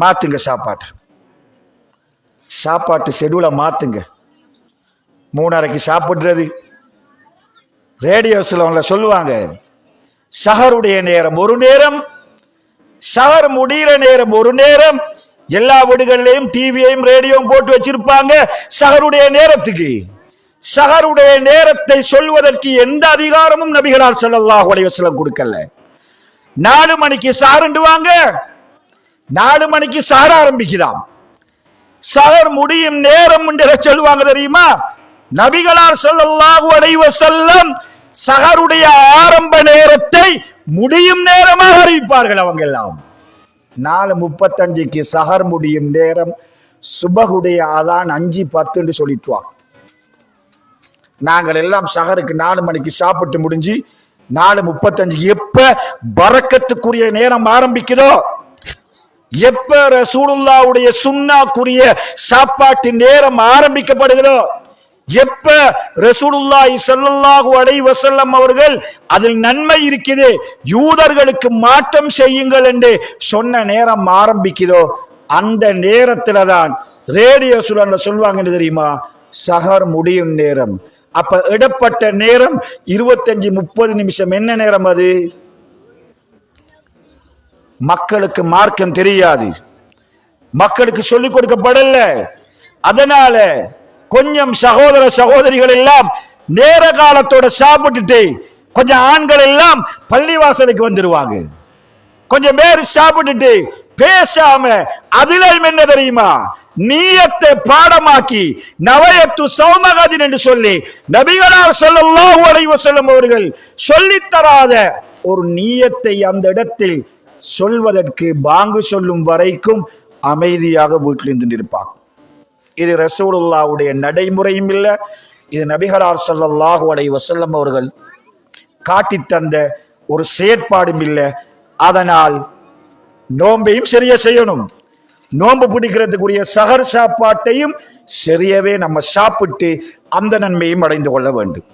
மாற்றுங்க சாப்பாட்டை. சாப்பாட்டு ஷெடியூலை மாற்றுங்க மூணரைக்கு சாப்பிட்றது. ரேடியோஸில் அவங்கள சொல்லுவாங்க. சஹருடைய நேரம் ஒரு நேரம் சஹர் முடிகிற நேரம் ஒரு நேரம். எல்லா வீடுகளிலையும் டிவியையும் ரேடியோவும் போட்டு வச்சிருப்பாங்க. சஹருடைய நேரத்துக்கு. சஹருடைய நேரத்தை சொல்வதற்கு எந்த அதிகாரமும் நபிகளார் செல்லல்லாஹ் உடைய கொடுக்கல. நாலு மணிக்கு சாருண்டு வாங்க நாலு மணிக்கு சார ஆரம்பிக்கலாம் சார் முடியும் நேரம் என்று சொல்லுவாங்க தெரியுமா? நபிகளார் ஸல்லல்லாஹு அடைவ செல்லம் சகருடைய ஆரம்ப நேரத்தை முடியும் நேரமாக அறிவிப்பார்கள் அவங்க எல்லாம் நாலு முப்பத்தஞ்சுக்கு சகர் முடியும் நேரம் சுபகுடைய அதான் அஞ்சு பத்துன்னு சொல்லிட்டுவாங்க. நாங்கள் எல்லாம் சகருக்கு நாலு மணிக்கு சாப்பிட்டு முடிஞ்சு நாலு முப்பத்தஞ்சுக்கு எப்ப பறக்கத்துக்குரிய நேரம் ஆரம்பிக்குதோ எப்ப ரசூலுல்லாவுடைய சுண்ணாக்குரிய சாப்பாட்டு நேரம் ஆரம்பிக்கப்படுகிறோ எப்ப ரசூலுல்லாஹி சல்லல்லாஹு அலை வசல்லம் அவர்கள் அதில் நன்மை இருக்குது யூதர்களுக்கு மாற்றம் செய்யுங்கள் என்று சொன்ன நேரம் ஆரம்பிக்குதோ அந்த நேரத்துல தான் ரேடியோ சுழல்ல சொல்லுவாங்கன்னு தெரியுமா? சஹர் முடியும் நேரம். அப்ப இடப்பட்ட நேரம் இருபத்தஞ்சு முப்பது நிமிஷம். என்ன நேரம் அது? மக்களுக்கு மார்க்கம் தெரியாது. மக்களுக்கு சொல்லிக் கொடுக்கப்படல. அதனால கொஞ்சம் சகோதர சகோதரிகள் எல்லாம் நேர காலத்தோட சாப்பிட்டுட்டு கொஞ்சம் ஆண்கள் எல்லாம் பள்ளிவாசலுக்கு வந்துருவாங்க. கொஞ்சம் பேர் சாப்பிட்டுட்டு பேசாம அதுல என்ன தெரியுமா? நீயத்தை பாடமாக்கி நவயத்து சௌமகதின் என்று சொல்லி நபிகளார் சொல்லல்லாஹு அலைவசல்லம் அவர்கள் சொல்லித் தராத ஒரு நீயத்தை அந்த இடத்தில் சொல்வதற்கு பாங்கு சொல்லும் வரைக்கும் அமைதியாக வீட்டில் இருந்து இருப்பாங்க இது ரசூலுல்லாவுடைய நடைமுறையும் இல்லை இது நபிகரார் சொல்லல்லாஹு அலை வசல்லம் அவர்கள் காட்டி தந்த ஒரு செயற்பாடும் இல்லை. அதனால் நோன்பையும் சரியா செய்யணும். நோன்பு பிடிக்கிறதுக்குரிய சகர் சாப்பாட்டையும் சரியவே நம்ம சாப்பிட்டு அந்த நன்மையும் அடைந்து கொள்ள வேண்டும்.